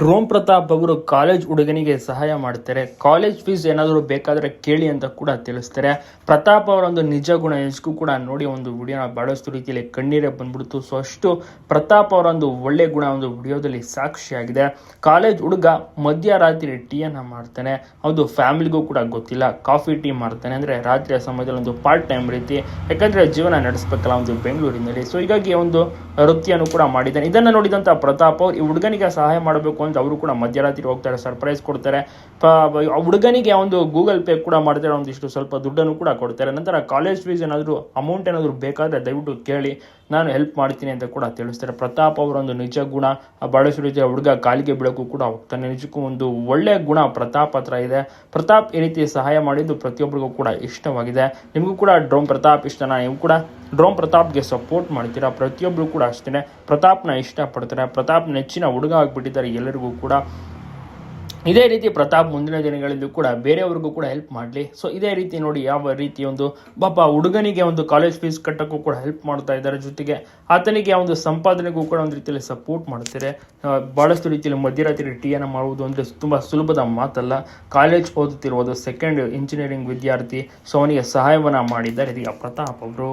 ಡ್ರೋಮ್ ಪ್ರತಾಪ್ ಅವರು ಕಾಲೇಜ್ ಹುಡುಗನಿಗೆ ಸಹಾಯ ಮಾಡ್ತಾರೆ. ಕಾಲೇಜ್ ಫೀಸ್ ಏನಾದರೂ ಬೇಕಾದರೆ ಕೇಳಿ ಅಂತ ಕೂಡ ತಿಳಿಸ್ತಾರೆ. ಪ್ರತಾಪ್ ಅವರ ಒಂದು ನಿಜ ಗುಣ ಎಷ್ಟಿಗೂ ಕೂಡ ನೋಡಿ ಒಂದು ವಿಡಿಯೋನ ಬಹಳಷ್ಟು ರೀತಿಯಲ್ಲಿ ಕಣ್ಣೀರೇ ಬಂದ್ಬಿಡ್ತು. ಸೊ ಅಷ್ಟು ಪ್ರತಾಪ್ ಅವರ ಒಂದು ಒಳ್ಳೆ ಗುಣ ಒಂದು ವಿಡಿಯೋದಲ್ಲಿ ಸಾಕ್ಷಿಯಾಗಿದೆ. ಕಾಲೇಜ್ ಹುಡುಗ ಮಧ್ಯರಾತ್ರಿ ಟೀಯನ್ನು ಮಾಡ್ತಾನೆ. ಅದು ಫ್ಯಾಮಿಲಿಗೂ ಕೂಡ ಗೊತ್ತಿಲ್ಲ. ಕಾಫಿ ಟೀ ಮಾಡ್ತಾನೆ ಅಂದರೆ ರಾತ್ರಿಯ ಸಮಯದಲ್ಲಿ ಒಂದು ಪಾರ್ಟ್ ಟೈಮ್ ರೀತಿ. ಯಾಕಂದರೆ ಜೀವನ ನಡೆಸಬೇಕಲ್ಲ ಒಂದು ಬೆಂಗಳೂರಿನಲ್ಲಿ. ಸೊ ಹೀಗಾಗಿ ಒಂದು ವೃತ್ತಿಯನ್ನು ಕೂಡ ಮಾಡಿದ್ದಾನೆ. ಇದನ್ನು ನೋಡಿದಂಥ ಪ್ರತಾಪ್ ಅವರು ಈ ಹುಡುಗನಿಗೆ ಸಹಾಯ ಮಾಡಬೇಕು ಅಂತ ಅವರು ಕೂಡ ಮಧ್ಯರಾತ್ರಿ ಹೋಗ್ತಾರೆ ಸರ್ಪ್ರೈಸ್ ಕೊಡ್ತಾರೆ. ಹುಡುಗನಿಗೆ ಒಂದು ಗೂಗಲ್ ಪೇ ಕೂಡ ಮಾಡ್ತಾರೆ, ಒಂದಿಷ್ಟು ಸ್ವಲ್ಪ ದುಡ್ಡನ್ನು ಕೂಡ ಕೊಡ್ತಾರೆ. ನಂತರ ಕಾಲೇಜ್ ಫೀಸ್ ಏನಾದರೂ ಅಮೌಂಟ್ ಏನಾದರೂ ಬೇಕಾದರೆ ದಯವಿಟ್ಟು ಕೇಳಿ, ನಾನು ಹೆಲ್ಪ್ ಮಾಡ್ತೀನಿ ಅಂತ ಕೂಡ ತಿಳಿಸ್ತಾರೆ. ಪ್ರತಾಪ್ ಅವರ ಒಂದು ನಿಜ ಗುಣ ಬಹಳಷ್ಟು ರೀತಿಯ ಹುಡುಗ ಕಾಲಿಗೆ ಬೆಳಕು ಕೂಡ ಹೋಗ್ತಾನೆ. ನಿಜಕ್ಕೂ ಒಂದು ಒಳ್ಳೆಯ ಗುಣ ಪ್ರತಾಪ್ ಹತ್ರ ಇದೆ. ಪ್ರತಾಪ್ ಈ ರೀತಿ ಸಹಾಯ ಮಾಡಿದ್ದು ಪ್ರತಿಯೊಬ್ಬರಿಗೂ ಕೂಡ ಇಷ್ಟವಾಗಿದೆ. ನಿಮಗೂ ಕೂಡ ಡ್ರೋಮ್ ಪ್ರತಾಪ್ ಇಷ್ಟನಾ? ನೀವು ಕೂಡ? ಡ್ರೋಮ್ ಪ್ರತಾಪ್ಗೆ ಸಪೋರ್ಟ್ ಮಾಡ್ತೀರಾ? ಪ್ರತಿಯೊಬ್ಬರು ಕೂಡ ಅಷ್ಟೇ ಪ್ರತಾಪ್ನ ಇಷ್ಟಪಡ್ತಾರೆ. ಪ್ರತಾಪ್ ನೆಚ್ಚಿನ ಹುಡುಗ ಆಗಿಬಿಟ್ಟಿದ್ದಾರೆ ಎಲ್ಲರಿಗೂ ಕೂಡ. ಇದೇ ರೀತಿ ಪ್ರತಾಪ್ ಮುಂದಿನ ದಿನಗಳಲ್ಲೂ ಕೂಡ ಬೇರೆಯವ್ರಿಗೂ ಕೂಡ ಹೆಲ್ಪ್ ಮಾಡಲಿ. ಸೊ ಇದೇ ರೀತಿ ನೋಡಿ ಯಾವ ರೀತಿ ಒಂದು ಪಾಪ ಹುಡುಗನಿಗೆ ಒಂದು ಕಾಲೇಜ್ ಫೀಸ್ ಕಟ್ಟೋಕ್ಕೂ ಕೂಡ ಹೆಲ್ಪ್ ಮಾಡ್ತಾ ಇದ್ದಾರೆ ಜೊತೆಗೆ ಆತನಿಗೆ ಒಂದು ಸಂಪಾದನೆಗೂ ಕೂಡ ಒಂದು ರೀತಿಯಲ್ಲಿ ಸಪೋರ್ಟ್ ಮಾಡ್ತಾರೆ. ಭಾಳಷ್ಟು ರೀತಿಯಲ್ಲಿ ಮಧ್ಯರಾತ್ರಿ ಟೀಯನ್ನು ಮಾಡುವುದು ಅಂದರೆ ತುಂಬ ಸುಲಭದ ಮಾತಲ್ಲ. ಕಾಲೇಜ್ ಓದುತ್ತಿರುವುದು ಸೆಕೆಂಡ್ ಇಂಜಿನಿಯರಿಂಗ್ ವಿದ್ಯಾರ್ಥಿ ಸೊ ಅವನಿಗೆ ಸಹಾಯವನ್ನು ಮಾಡಿದ್ದಾರೆ. ಇದೀಗ ಪ್ರತಾಪ್ ಅವರು.